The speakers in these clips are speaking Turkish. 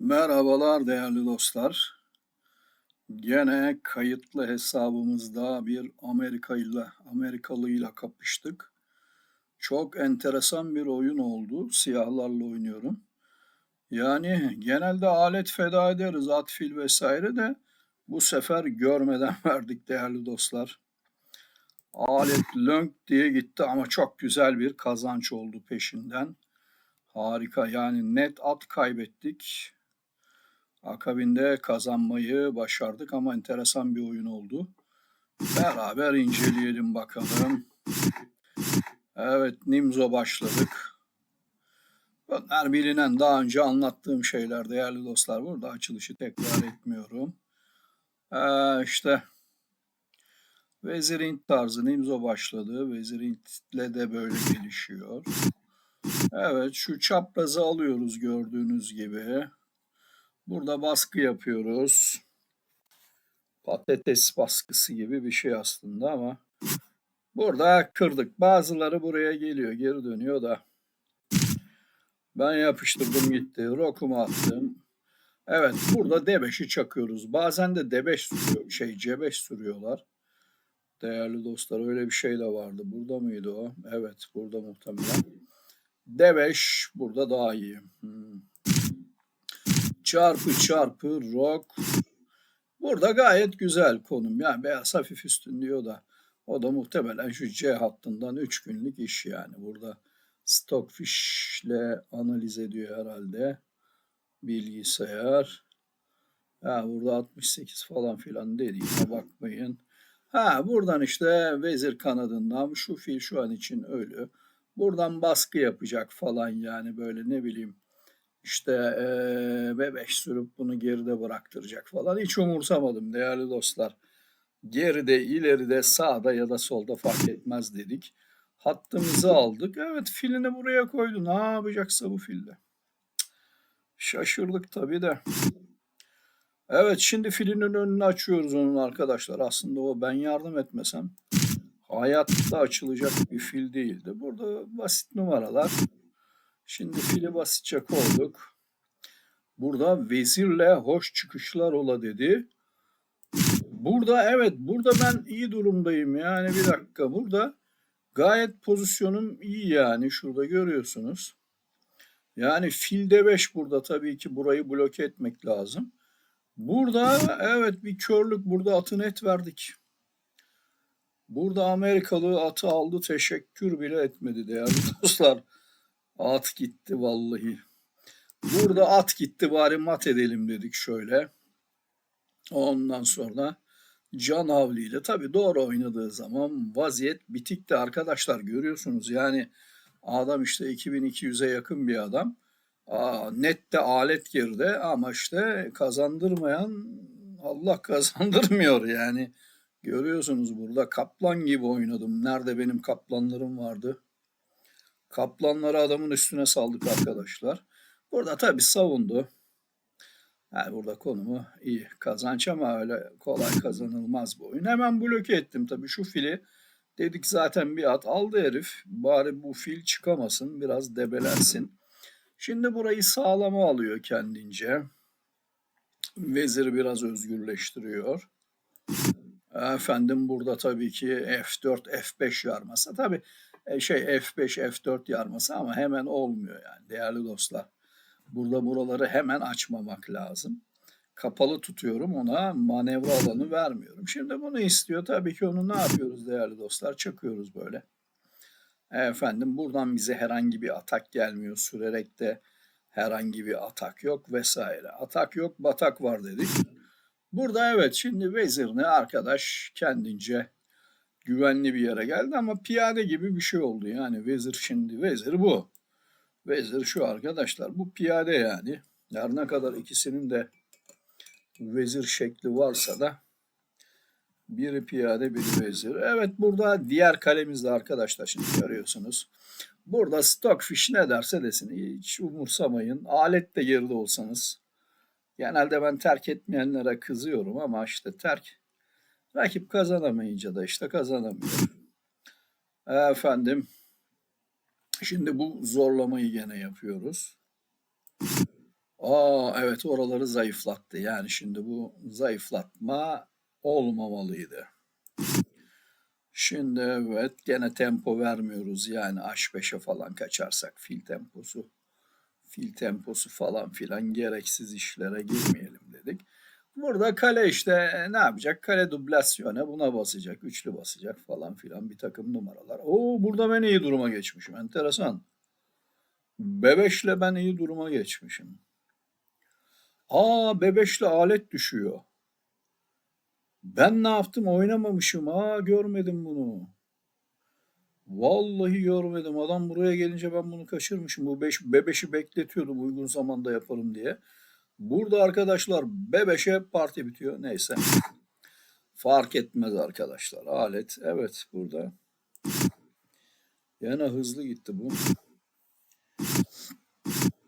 Merhabalar değerli dostlar. Gene kayıtlı hesabımızda bir Amerika ile Amerikalı ile kapıştık. Çok enteresan bir oyun oldu. Siyahlarla oynuyorum. Yani genelde alet feda ederiz, at fil vesaire de bu sefer görmeden verdik değerli dostlar. Alet lönk diye gitti ama çok güzel bir kazanç oldu peşinden. Harika yani net at kaybettik. Akabinde kazanmayı başardık ama enteresan bir oyun oldu. Beraber inceleyelim bakalım. Evet Nimzo başladık. Bunlar bilinen daha önce anlattığım şeyler değerli dostlar. Burada açılışı tekrar etmiyorum. Ee, işte Vezir tarzı Nimzo başladı. Vezir ile de böyle gelişiyor. Evet şu çaprazı alıyoruz gördüğünüz gibi. Burada baskı yapıyoruz. Patates baskısı gibi bir şey aslında ama burada kırdık. Bazıları buraya geliyor, geri dönüyor da. Ben yapıştırdım gitti. Rokumu attım. Evet burada D5'i çakıyoruz. Bazen de D5 sürüyor, şey C5 sürüyorlar. Değerli dostlar öyle bir şey de vardı. Burada mıydı o? Evet burada muhtemelen. D5 burada daha iyi. Hmm çarpı çarpı rock. Burada gayet güzel konum. Yani beyaz hafif üstün diyor da o da muhtemelen şu C hattından 3 günlük iş yani. Burada Stockfish ile analiz ediyor herhalde bilgisayar. Ha burada 68 falan filan dediğine bakmayın. Ha buradan işte vezir kanadından şu fil şu an için ölü. Buradan baskı yapacak falan yani böyle ne bileyim işte e, bebeş sürüp bunu geride bıraktıracak falan hiç umursamadım değerli dostlar. Geride, ileride, sağda ya da solda fark etmez dedik. Hattımızı aldık. Evet filini buraya koydu. Ne yapacaksa bu filde. Şaşırdık tabii de. Evet şimdi filinin önünü açıyoruz onun arkadaşlar. Aslında o ben yardım etmesem hayatta açılacak bir fil değildi. Burada basit numaralar. Şimdi fili basitçe koyduk. Burada vezirle hoş çıkışlar ola dedi. Burada evet burada ben iyi durumdayım yani bir dakika burada gayet pozisyonum iyi yani şurada görüyorsunuz. Yani filde 5 burada tabii ki burayı bloke etmek lazım. Burada evet bir körlük burada atı net verdik. Burada Amerikalı atı aldı teşekkür bile etmedi değerli dostlar. At gitti vallahi. Burada at gitti bari mat edelim dedik şöyle. Ondan sonra Can Havli ile tabii doğru oynadığı zaman vaziyet bitikti arkadaşlar görüyorsunuz. Yani adam işte 2200'e yakın bir adam. Aa, net de alet girdi ama işte kazandırmayan Allah kazandırmıyor yani. Görüyorsunuz burada kaplan gibi oynadım. Nerede benim kaplanlarım vardı? Kaplanları adamın üstüne saldık arkadaşlar. Burada tabii savundu. Yani burada konumu iyi. Kazanç ama öyle kolay kazanılmaz bu oyun. Hemen bloke ettim tabii şu fili. Dedik zaten bir at aldı herif. Bari bu fil çıkamasın biraz debelensin. Şimdi burayı sağlama alıyor kendince. Veziri biraz özgürleştiriyor. Efendim burada tabii ki F4, F5 yarması. Tabii şey F5, F4 yarması ama hemen olmuyor yani değerli dostlar. Burada buraları hemen açmamak lazım. Kapalı tutuyorum ona manevra alanı vermiyorum. Şimdi bunu istiyor. Tabii ki onu ne yapıyoruz değerli dostlar? Çakıyoruz böyle. Efendim buradan bize herhangi bir atak gelmiyor. Sürerek de herhangi bir atak yok vesaire. Atak yok batak var dedik. Burada evet şimdi vezirini arkadaş kendince güvenli bir yere geldi ama piyade gibi bir şey oldu. Yani vezir şimdi vezir bu. Vezir şu arkadaşlar bu piyade yani. Her ne kadar ikisinin de vezir şekli varsa da biri piyade biri vezir. Evet burada diğer kalemiz de arkadaşlar şimdi görüyorsunuz. Burada Stockfish ne derse desin hiç umursamayın. Alet de geride olsanız. Genelde ben terk etmeyenlere kızıyorum ama işte terk Rakip kazanamayınca da işte kazanamıyor. Efendim şimdi bu zorlamayı gene yapıyoruz. Aa evet oraları zayıflattı. Yani şimdi bu zayıflatma olmamalıydı. Şimdi evet gene tempo vermiyoruz yani H5'e falan kaçarsak fil temposu fil temposu falan filan gereksiz işlere girmeyelim. Burada kale işte e, ne yapacak? Kale dublasyona buna basacak, üçlü basacak falan filan bir takım numaralar. Oo burada ben iyi duruma geçmişim. Enteresan. Bebeşle ben iyi duruma geçmişim. Aa bebeşle alet düşüyor. Ben ne yaptım? Oynamamışım. Aa görmedim bunu. Vallahi görmedim. Adam buraya gelince ben bunu kaçırmışım. Bu beş, bebeşi bekletiyordum uygun zamanda yaparım diye. Burada arkadaşlar bebeşe parti bitiyor. Neyse. Fark etmez arkadaşlar. Alet evet burada. Yine hızlı gitti bu.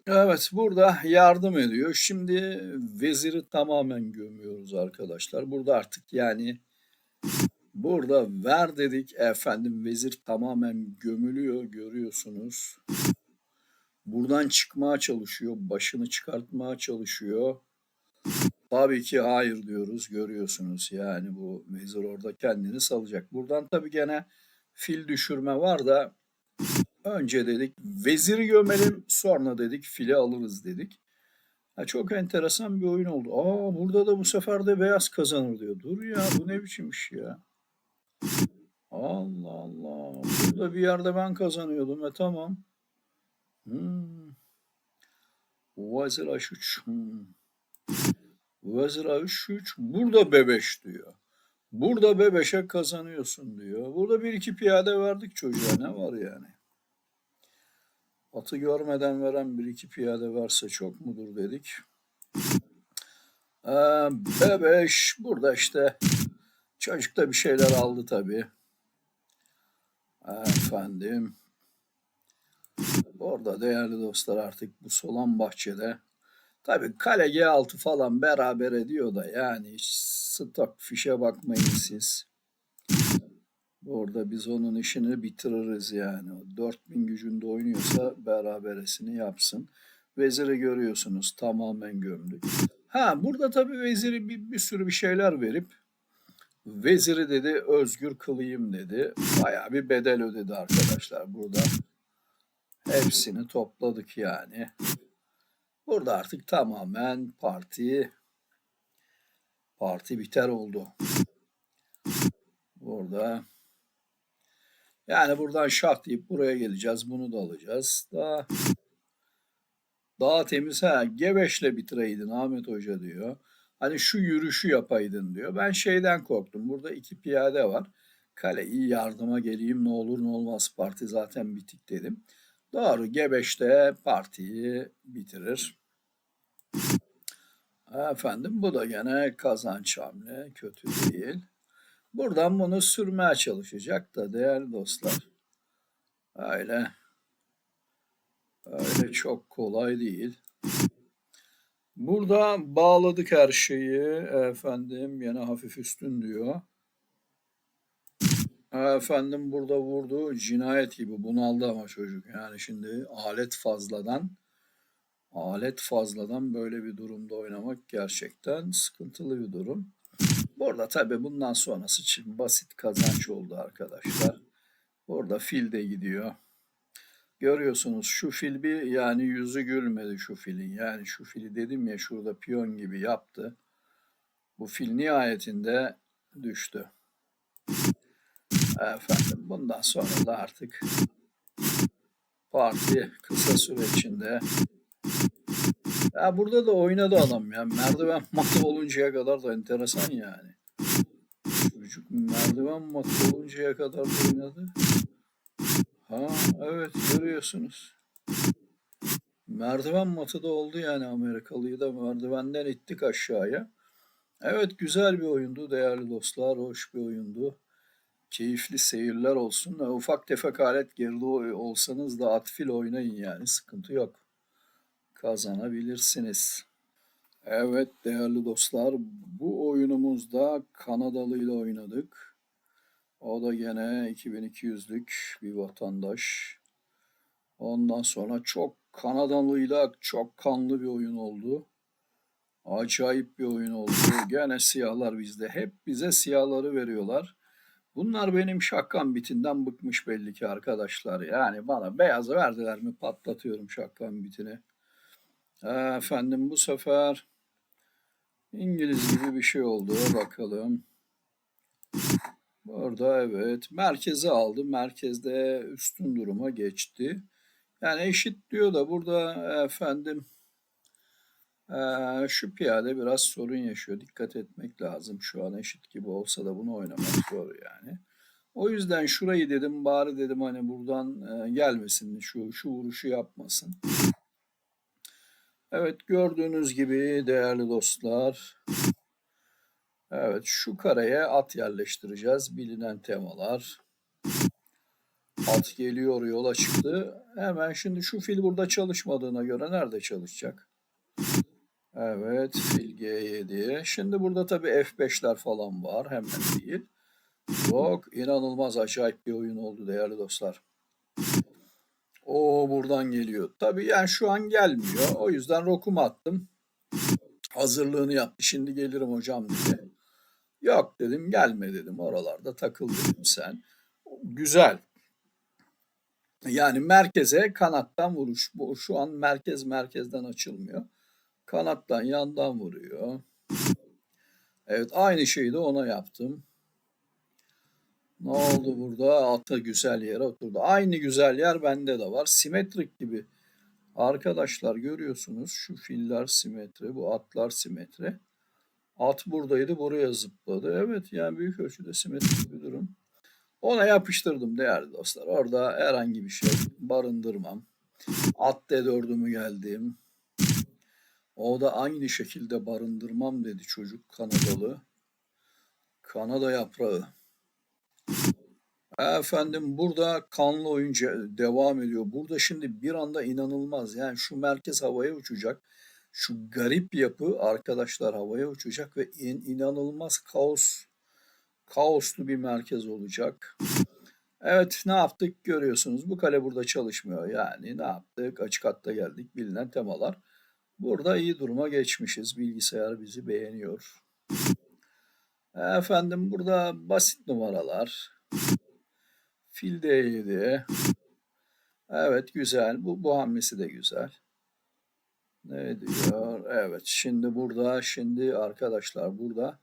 Evet burada yardım ediyor. Şimdi veziri tamamen gömüyoruz arkadaşlar. Burada artık yani burada ver dedik efendim vezir tamamen gömülüyor görüyorsunuz. Buradan çıkmaya çalışıyor. Başını çıkartmaya çalışıyor. Tabii ki hayır diyoruz görüyorsunuz. Yani bu vezir orada kendini salacak. Buradan tabii gene fil düşürme var da önce dedik veziri gömelim sonra dedik fili alırız dedik. Ha, çok enteresan bir oyun oldu. Aa burada da bu sefer de beyaz kazanır diyor. Dur ya bu ne biçim iş ya. Allah Allah. Burada bir yerde ben kazanıyordum. E tamam. Hmm. Vezir H3. Hmm. Vezir H3. Burada bebeş diyor. Burada bebeşe kazanıyorsun diyor. Burada bir iki piyade verdik çocuğa. Ne var yani? Atı görmeden veren bir iki piyade verse çok mudur dedik. Ee, bebeş burada işte çocuk da bir şeyler aldı tabii. Efendim. Orada değerli dostlar artık bu solan bahçede tabii kale G6 falan beraber ediyor da yani stok fişe bakmayın siz. Orada biz onun işini bitiririz yani. O 4000 gücünde oynuyorsa beraberesini yapsın. Veziri görüyorsunuz tamamen gömdük. Ha burada tabii veziri bir, bir sürü bir şeyler verip veziri dedi özgür kılayım dedi. Bayağı bir bedel ödedi arkadaşlar burada. Hepsini topladık yani. Burada artık tamamen parti parti biter oldu. Burada yani buradan şah deyip buraya geleceğiz. Bunu da alacağız. Daha daha temiz ha gebeşle bitireydin Ahmet Hoca diyor. Hani şu yürüyüşü yapaydın diyor. Ben şeyden korktum. Burada iki piyade var. Kale iyi yardıma geleyim ne olur ne olmaz parti zaten bitik dedim. Doğru Gebeş'te partiyi bitirir. Efendim bu da gene kazanç hamle kötü değil. Buradan bunu sürmeye çalışacak da değerli dostlar. Öyle öyle çok kolay değil. Burada bağladık her şeyi. Efendim yine hafif üstün diyor. Efendim burada vurdu cinayet gibi bunaldı ama çocuk. Yani şimdi alet fazladan alet fazladan böyle bir durumda oynamak gerçekten sıkıntılı bir durum. Burada tabi bundan sonrası için basit kazanç oldu arkadaşlar. Burada fil de gidiyor. Görüyorsunuz şu fil bir yani yüzü gülmedi şu filin. Yani şu fili dedim ya şurada piyon gibi yaptı. Bu fil nihayetinde düştü. Efendim bundan sonra da artık parti kısa süre içinde ya burada da oynadı adam ya. Merdiven matı oluncaya kadar da enteresan yani. Çocuk merdiven matı oluncaya kadar da oynadı. Ha evet görüyorsunuz. Merdiven matı da oldu yani Amerikalıyı da merdivenden ittik aşağıya. Evet güzel bir oyundu değerli dostlar. Hoş bir oyundu. Keyifli seyirler olsun. Ufak tefek alet geride olsanız da atfil oynayın yani sıkıntı yok kazanabilirsiniz. Evet değerli dostlar bu oyunumuzda Kanadalı ile oynadık. O da gene 2200'lük bir vatandaş. Ondan sonra çok Kanadalı'yla çok kanlı bir oyun oldu. Acayip bir oyun oldu. Gene siyahlar bizde. Hep bize siyahları veriyorlar. Bunlar benim şakkan bitinden bıkmış belli ki arkadaşlar. Yani bana beyazı verdiler mi patlatıyorum şakkan bitini. Efendim bu sefer İngiliz gibi bir şey oldu. Bakalım. Burada evet. Merkeze aldı. Merkezde üstün duruma geçti. Yani eşit diyor da burada efendim eee, şu piyade biraz sorun yaşıyor. Dikkat etmek lazım. Şu an eşit gibi olsa da bunu oynamak zor yani. O yüzden şurayı dedim bari dedim hani buradan eee, gelmesin şu şu vuruşu yapmasın. Evet gördüğünüz gibi değerli dostlar. Evet şu kareye at yerleştireceğiz. Bilinen temalar. At geliyor yola çıktı. Hemen şimdi şu fil burada çalışmadığına göre nerede çalışacak? Evet fil G7'ye. Şimdi burada tabii F5'ler falan var. Hemen değil. Çok inanılmaz acayip bir oyun oldu değerli dostlar. O buradan geliyor. Tabii yani şu an gelmiyor. O yüzden rokumu attım. Hazırlığını yaptı. Şimdi gelirim hocam diye. Yok dedim gelme dedim. Oralarda takıl dedim sen. Güzel. Yani merkeze kanattan vuruş. Bu şu an merkez merkezden açılmıyor. Kanattan yandan vuruyor. Evet aynı şeyi de ona yaptım. Ne oldu burada? Ata güzel yere oturdu. Aynı güzel yer bende de var. Simetrik gibi. Arkadaşlar görüyorsunuz şu filler simetri, bu atlar simetri. At buradaydı, buraya zıpladı. Evet yani büyük ölçüde simetrik bir durum. Ona yapıştırdım değerli dostlar. Orada herhangi bir şey barındırmam. At D4'ümü geldim. O da aynı şekilde barındırmam dedi çocuk Kanadalı. Kanada yaprağı. Efendim burada kanlı oyun devam ediyor. Burada şimdi bir anda inanılmaz. Yani şu merkez havaya uçacak. Şu garip yapı arkadaşlar havaya uçacak ve in- inanılmaz kaos kaoslu bir merkez olacak. Evet ne yaptık görüyorsunuz. Bu kale burada çalışmıyor. Yani ne yaptık? Açık hatta geldik. Bilinen temalar. Burada iyi duruma geçmişiz. Bilgisayar bizi beğeniyor. Efendim burada basit numaralar. Fil D7. Evet güzel. Bu, bu hamlesi de güzel. Ne diyor? Evet şimdi burada şimdi arkadaşlar burada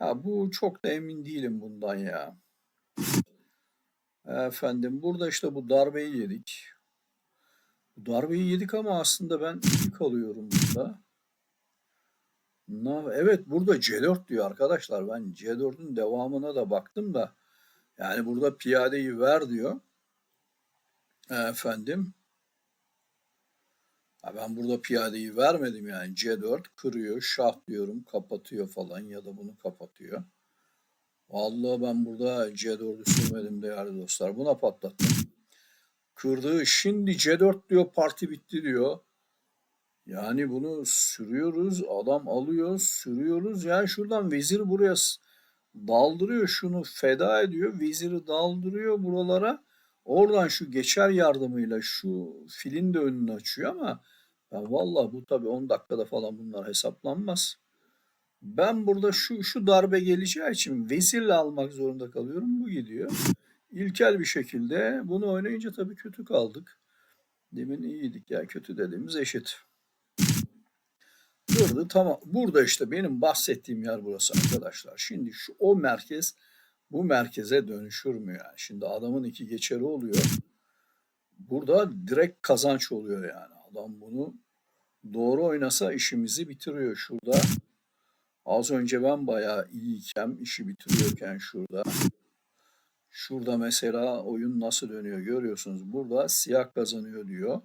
ya bu çok da emin değilim bundan ya. Efendim burada işte bu darbeyi yedik. Darbeyi yedik ama aslında ben iyi kalıyorum burada. Evet burada C4 diyor arkadaşlar. Ben C4'ün devamına da baktım da yani burada piyadeyi ver diyor. Efendim. Ha ben burada piyadeyi vermedim yani. C4 kırıyor, şah diyorum, kapatıyor falan ya da bunu kapatıyor. Vallahi ben burada C4'ü sürmedim değerli dostlar. Buna patlattım. Kırdı. Şimdi C4 diyor parti bitti diyor. Yani bunu sürüyoruz. Adam alıyor, sürüyoruz. Yani şuradan vezir buraya daldırıyor. Şunu feda ediyor. Veziri daldırıyor buralara. Oradan şu geçer yardımıyla şu filin de önünü açıyor ama ben vallahi bu tabii 10 dakikada falan bunlar hesaplanmaz. Ben burada şu şu darbe geleceği için vezirle almak zorunda kalıyorum. Bu gidiyor. İlkel bir şekilde bunu oynayınca tabii kötü kaldık. Demin iyiydik ya kötü dediğimiz eşit. Kırdı tamam. Burada işte benim bahsettiğim yer burası arkadaşlar. Şimdi şu o merkez bu merkeze dönüşür mü yani? Şimdi adamın iki geçeri oluyor. Burada direkt kazanç oluyor yani. Adam bunu doğru oynasa işimizi bitiriyor şurada. Az önce ben bayağı iyiyken, işi bitiriyorken şurada. Şurada mesela oyun nasıl dönüyor görüyorsunuz. Burada siyah kazanıyor diyor.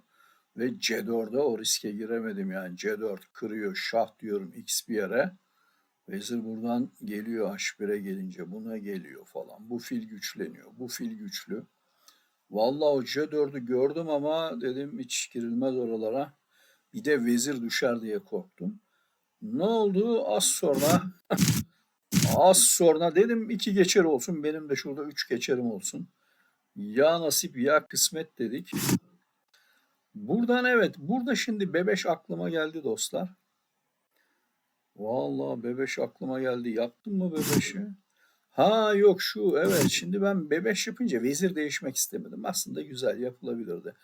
Ve C4'e o riske giremedim yani. C4 kırıyor, şah diyorum X bir yere. Vezir buradan geliyor H1'e gelince buna geliyor falan. Bu fil güçleniyor. Bu fil güçlü. Vallahi o C4'ü gördüm ama dedim hiç girilmez oralara. Bir de vezir düşer diye korktum. Ne oldu? Az sonra az sonra dedim iki geçer olsun. Benim de şurada üç geçerim olsun. Ya nasip ya kısmet dedik. Buradan evet. Burada şimdi bebeş aklıma geldi dostlar. Vallahi bebeş aklıma geldi. Yaptım mı bebeşi? Ha yok şu evet şimdi ben bebeş yapınca vezir değişmek istemedim. Aslında güzel yapılabilirdi.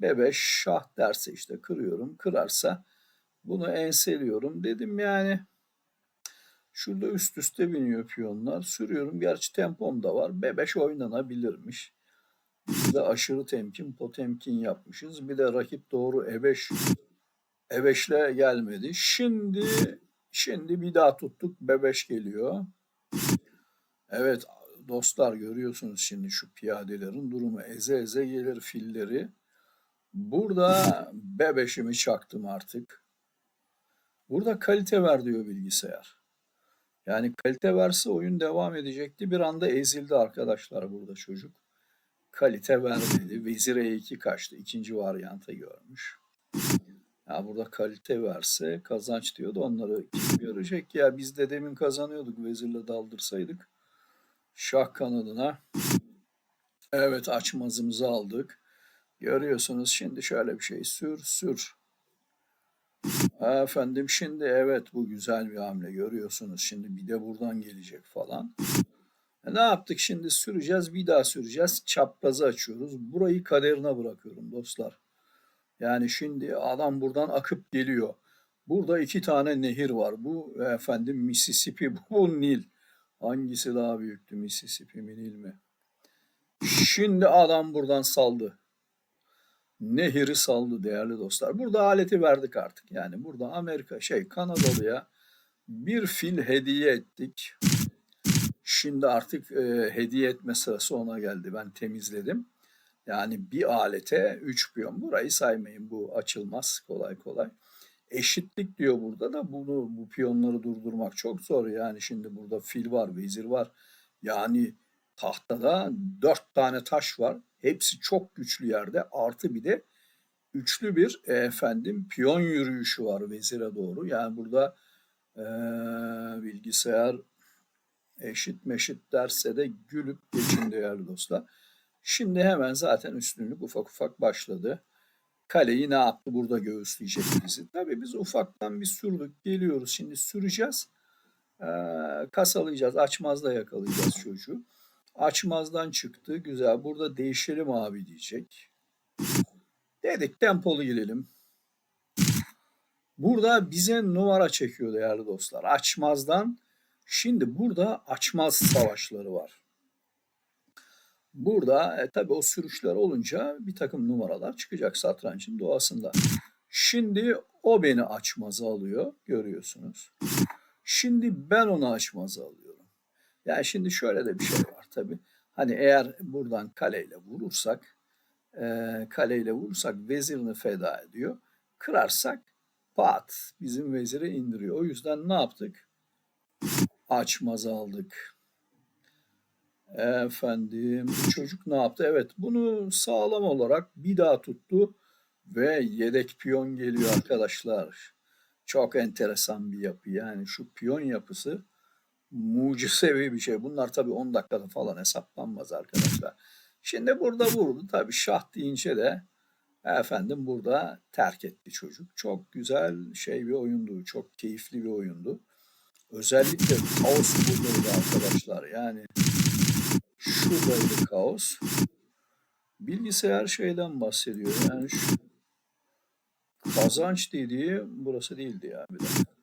Bebeş şah derse işte kırıyorum. Kırarsa bunu enseliyorum. Dedim yani şurada üst üste biniyor piyonlar. Sürüyorum. Gerçi tempom da var. Bebeş oynanabilirmiş. Biz de aşırı temkin, potemkin yapmışız. Bir de rakip doğru ebeş ebeşle gelmedi. Şimdi şimdi bir daha tuttuk. Bebeş geliyor. Evet dostlar görüyorsunuz şimdi şu piyadelerin durumu. Eze eze gelir filleri. Burada bebeşimi çaktım artık. Burada kalite ver diyor bilgisayar. Yani kalite verse oyun devam edecekti. Bir anda ezildi arkadaşlar burada çocuk. Kalite vermedi. Vezir E2 kaçtı. İkinci varyanta görmüş. Ya burada kalite verse kazanç diyordu. Onları kim görecek ya biz de demin kazanıyorduk vezirle daldırsaydık. Şah kanadına. Evet açmazımızı aldık. Görüyorsunuz şimdi şöyle bir şey sür sür. Efendim şimdi evet bu güzel bir hamle görüyorsunuz. Şimdi bir de buradan gelecek falan. E ne yaptık şimdi süreceğiz bir daha süreceğiz. Çaprazı açıyoruz. Burayı kaderine bırakıyorum dostlar. Yani şimdi adam buradan akıp geliyor. Burada iki tane nehir var. Bu efendim Mississippi, bu Nil. Hangisi daha büyüktü Mississippi mi Nil mi? Şimdi adam buradan saldı. Nehiri saldı değerli dostlar. Burada aleti verdik artık. Yani burada Amerika şey Kanadalı'ya bir fil hediye ettik. Şimdi artık e, hediye etme sırası ona geldi. Ben temizledim. Yani bir alete 3 piyon. Burayı saymayın. Bu açılmaz kolay kolay. Eşitlik diyor burada da bunu bu piyonları durdurmak çok zor. Yani şimdi burada fil var, vezir var. Yani tahtada 4 tane taş var. Hepsi çok güçlü yerde. Artı bir de üçlü bir e, efendim piyon yürüyüşü var vezire doğru. Yani burada e, bilgisayar eşit meşit derse de gülüp geçin değerli dostlar. Şimdi hemen zaten üstünlük ufak ufak başladı. Kaleyi ne yaptı burada göğüsleyecek bizi. Tabii biz ufaktan bir sürdük geliyoruz şimdi süreceğiz. Ee, kasalayacağız açmazda yakalayacağız çocuğu. Açmazdan çıktı güzel burada değişelim abi diyecek. Dedik tempolu gidelim. Burada bize numara çekiyor değerli dostlar. Açmazdan şimdi burada açmaz savaşları var. Burada e, tabii o sürüşler olunca bir takım numaralar çıkacak satrançın doğasında. Şimdi o beni açmaza alıyor görüyorsunuz. Şimdi ben onu açmaza alıyorum. Yani şimdi şöyle de bir şey var tabii. Hani eğer buradan kaleyle vurursak e, kaleyle vurursak vezirini feda ediyor. Kırarsak pat bizim veziri indiriyor. O yüzden ne yaptık? Açmaza aldık. Efendim çocuk ne yaptı? Evet bunu sağlam olarak bir daha tuttu ve yedek piyon geliyor arkadaşlar. Çok enteresan bir yapı yani şu piyon yapısı mucizevi bir şey. Bunlar tabii 10 dakikada falan hesaplanmaz arkadaşlar. Şimdi burada vurdu tabii şah deyince de efendim burada terk etti çocuk. Çok güzel şey bir oyundu. Çok keyifli bir oyundu. Özellikle kaos buradaydı arkadaşlar. Yani şuradaydı kaos. Bilgisayar şeyden bahsediyor. Yani şu kazanç dediği burası değildi ya bir dakika.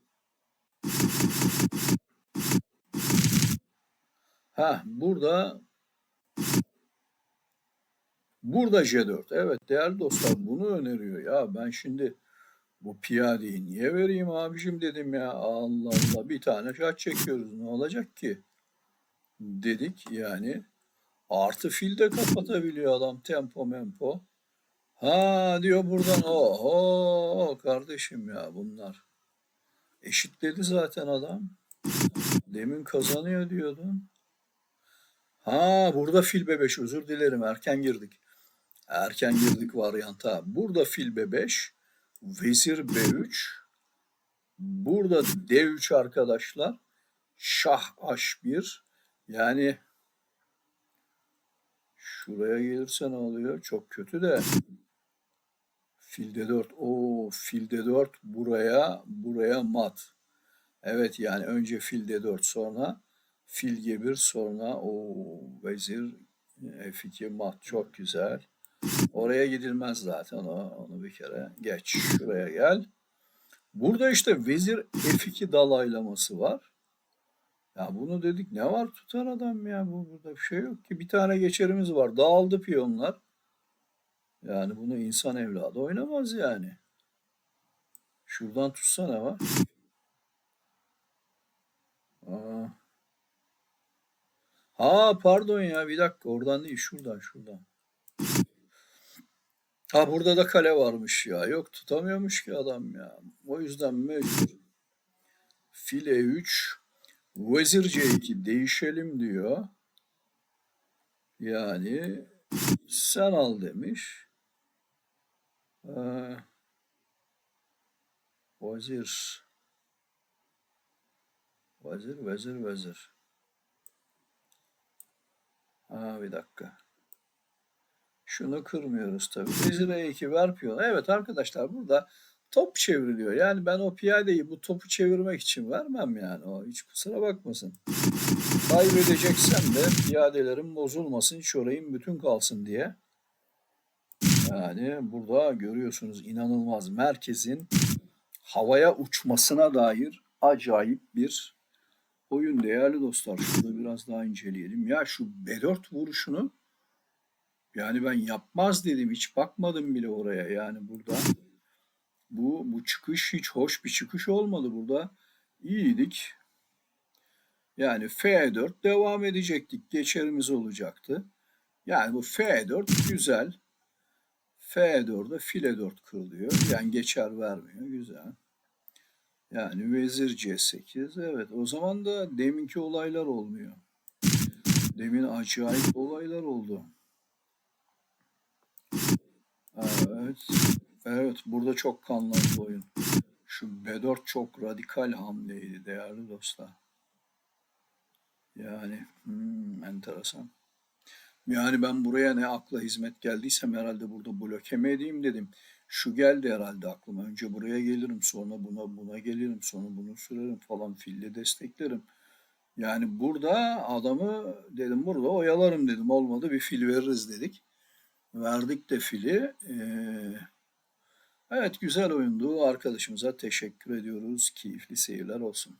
Ha burada burada J4. Evet değerli dostlar bunu öneriyor ya. Ben şimdi bu piyadeyi niye vereyim abicim dedim ya. Allah Allah bir tane şart çekiyoruz ne olacak ki? Dedik yani. Artı fil de kapatabiliyor adam tempo mempo. Ha diyor buradan oho kardeşim ya bunlar. Eşitledi zaten adam. Demin kazanıyor diyordun. Ha burada fil bebeş özür dilerim erken girdik. Erken girdik varyanta. Burada fil bebeş, vezir b3. Burada d3 arkadaşlar. Şah h1. Yani şuraya gelirse ne oluyor? Çok kötü de. Filde 4. O filde 4 buraya buraya mat. Evet yani önce filde 4 sonra fil G1 sonra o vezir F2 mat çok güzel. Oraya gidilmez zaten o, onu bir kere geç. Şuraya gel. Burada işte vezir F2 dalaylaması var. Ya bunu dedik ne var tutar adam ya bu burada bir şey yok ki. Bir tane geçerimiz var. Dağıldı piyonlar. Yani bunu insan evladı oynamaz yani. Şuradan tutsana var. Aa. Ha pardon ya bir dakika oradan değil şuradan şuradan. Ha burada da kale varmış ya. Yok tutamıyormuş ki adam ya. O yüzden mecbur. Fil E3 Vezir C2 değişelim diyor. Yani sen al demiş. Ee, vezir Vezir, vezir, vezir. Ha bir dakika. Şunu kırmıyoruz tabii. Vezir E2 ver piyonu. Evet arkadaşlar burada top çevriliyor. Yani ben o piyadeyi bu topu çevirmek için vermem yani. O hiç kusura bakmasın. Kaybedeceksem de piyadelerim bozulmasın, çorayım bütün kalsın diye. Yani burada görüyorsunuz inanılmaz merkezin havaya uçmasına dair acayip bir oyun değerli dostlar. Şurada biraz daha inceleyelim. Ya şu B4 vuruşunu yani ben yapmaz dedim. Hiç bakmadım bile oraya. Yani burada bu bu çıkış hiç hoş bir çıkış olmadı burada. İyiydik. Yani F4 devam edecektik. Geçerimiz olacaktı. Yani bu F4 güzel. F4'de file 4 kırılıyor. Yani geçer vermiyor. Güzel. Yani vezir C8. Evet o zaman da deminki olaylar olmuyor. Demin acayip olaylar oldu. Evet. Evet burada çok kanlı oyun. Şu B4 çok radikal hamleydi değerli dostlar. Yani hmm, enteresan. Yani ben buraya ne akla hizmet geldiysem herhalde burada blokeme edeyim dedim. Şu geldi herhalde aklıma. Önce buraya gelirim, sonra buna buna gelirim, sonra bunu sürerim falan fille desteklerim. Yani burada adamı dedim burada oyalarım dedim. Olmadı bir fil veririz dedik. Verdik de fili. Ee, evet güzel oyundu. Arkadaşımıza teşekkür ediyoruz. Keyifli seyirler olsun.